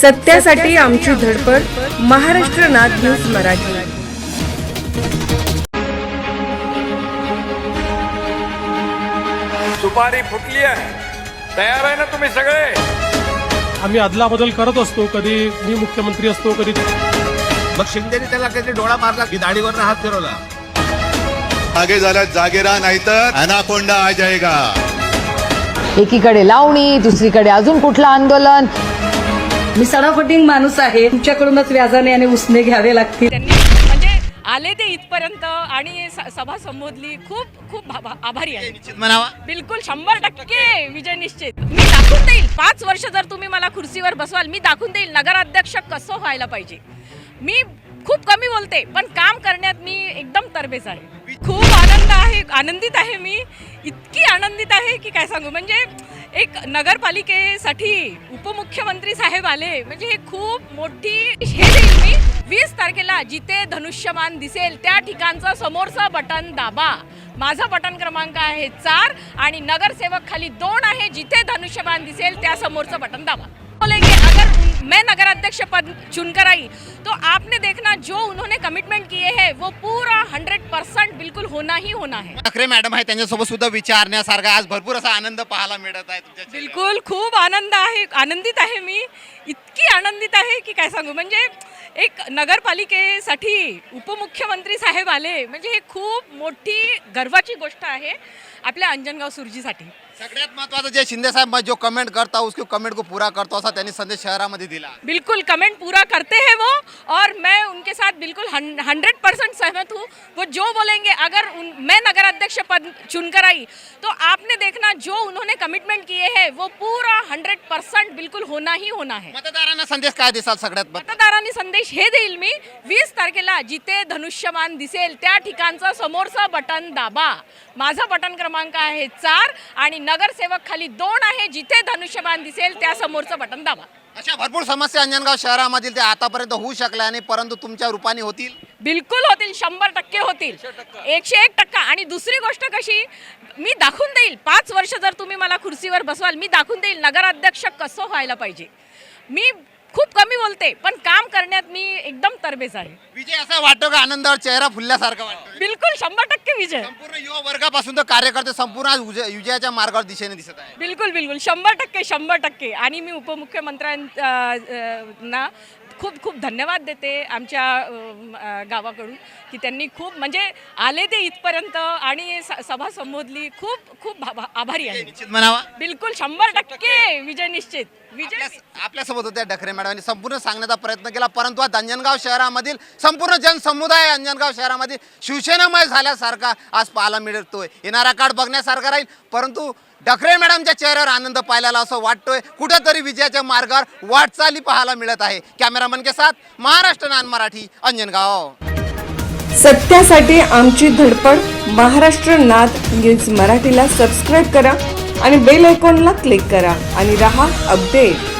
सत्यासाठी आमची धडपड महाराष्ट्र नाद न्यूज मराठी. सुपारी फुटली आहे. तयार आहे ना तुम्ही सगळे? आम्ही अदलाबदल करत असतो कधी मी मुख्यमंत्री असतो कधी मग शिंदेने त्याला काहीतरी डोळा मारला की दाढीवर हात फिरवला? आगे झाला जागे राहा नाहीतर अनाकोंडा आ जाएगा एकीकडे लावणी दुसरीकडे अजून कुठलं आंदोलन? मी सडाफटिंग माणूस आहे. तुमच्याकडूनच व्याजाने आणि उसने घ्यावे लागतील. त्यांनी म्हणजे आले ते इथपर्यंत आणि स- सभा संबोधली. खूप खूप आभा- आभारी आहे. म्हणावा. बिलकुल शंभर टक्के विजय निश्चित. मी दाखवून देईल. पाच वर्ष जर तुम्ही मला खुर्चीवर बसवाल मी दाखवून देईल नगराध्यक्ष कसं व्हायला पाहिजे. मी खूप कमी बोलते पण काम करण्यात मी एकदम तरबेज आहे. खूप आनंद आहे आनंदित आहे मी. इतकी आनंदित आहे की काय सांगू? म्हणजे एक नगरपालिकेसाठी उपमुख्यमंत्री साहेब आले. म्हणजे हे खूप मोठी हे देईल मी. वीस तारखेला जिथे धनुष्यमान दिसेल त्या ठिकाणचं समोरचं बटन दाबा. माझा बटन क्रमांक आहे चार आणि नगरसेवक खाली दोन आहे. जिथे धनुष्यमान दिसेल त्या समोरचं बटन दाबा. बोले मैं नगराध्यक्ष पद चुनकर आई। तो आपने देखना जो उन्होंने कमिटमेंट किए हैं वो पूरा हंड्रेड परसेंट बिल्कुल होना ही होना है। ठाकरे मॅडम आहे त्यांच्यासोबत सुद्धा विचारण्यासारखा आज भरपूर असा आनंद पाहायला मिळत आहे तुमच्या. बिलकुल खूप आनंद आहे आनंदित आहे मी. इतकी आनंदित आहे की काय सांगू? म्हणजे एक नगरपालिकेसाठी उपमुख्यमंत्री साहेब आले म्हणजे हे खूप मोठी गर्वाची गोष्ट आहे आपल्या अंजनगाव सुरजीसाठी. सगळ्यात महत्वाचं जे शिंदे साहेब जो कमेंट करता उसको कमेंट को पूरा करतो असा त्यांनी संदेश शहरामध्ये दिला. बिल्कुल कमेंट पूरा करते हैं वो और मैं उनके साथ बिल्कुल हंड्रेड परसेंट सहमत हूँ। वो जो बोलेंगे अगर उन, मैं नगराध्यक्ष पद चुनकर आई तो आपने देखना जो उन्होंने कमिटमेंट किए हैं वो पूरा हंड्रेड परसेंट बिल्कुल होना ही होना है। मतदारांना संदेश काय दिसाल सगळ्यात? मतदारांनी संदेश हे देईल मी वीस तारखेला जिथे धनुष्यमान दिसेल त्या ठिकाणचं समोरचं बटन दाबा. माझा बटन क्रमांक आहे चार आणि नगरसेवक खाली दोन आहे जिथे धनुष्यमान दिसेल त्या समोरचं बटन दाबा. अशा भरपूर समस्या अंजनगाव शहरामधील ते आतापर्यंत होऊ शकल्या नाही परंतु तुमच्या रूपाने होतील? बिलकुल होतील शंभर टक्के होतील. एकशे एक टक्का. आणि दुसरी गोष्ट कशी मी दाखवून देईल. पाच वर्ष जर तुम्ही मला खुर्चीवर बसवाल मी दाखवून देईल नगराध्यक्ष कसं व्हायला पाहिजे. मी खूप कमी बोलते पण काम करण्यात मी एकदम तरबेज आहे. विजय असं वाटतो का आनंदावर चेहरा फुलल्यासारखा वाटतो बिलकुल शंभर टक्के विजय. संपूर्ण युवा वर्गापासून तर कार्यकर्ते संपूर्ण आज उज- विजयाच्या मार्गावर दिशेने दिसत आहे. बिलकुल बिलकुल. शंभर टक्के शंभर टक्के. आणि मी उपमुख्यमंत्र्यांना खूप खूप धन्यवाद देते आमच्या गावाकडून की त्यांनी खूप म्हणजे आले ते इथपर्यंत आणि सभा संबोधली. खूप खूप आभारी आहे. निश्चित म्हणावा. बिलकुल शंभर टक्के विजय निश्चित. विजय आपल्या- आपल्यासोबत होत्या डखरे मॅडमनी संपूर्ण सांगण्याचा प्रयत्न केला. परंतु आज अंजनगाव शहरामधील संपूर्ण जनसमुदाय अंजनगाव शहरामध्ये शिवसेनामय झाल्यासारखा आज पाहायला मिळतोय. येणारा काळ बघण्यासारखा राहील. परंतु डखरे मॅडमच्या चेहऱ्यावर आनंद पाहिल्याला असं वाटतोय. कुठेतरी विजयाच्या मार्गावर वाटचाली पाहायला मिळत आहे. कॅमेरामन के साथ महाराष्ट्र नान मराठी अंजनगाव. सत्यासाठी आमची धडपड महाराष्ट्र नाद न्यूज मराठीला सबस्क्राईब करा आणि बेल आयकॉनला क्लिक करा आणि रहा अपडेट.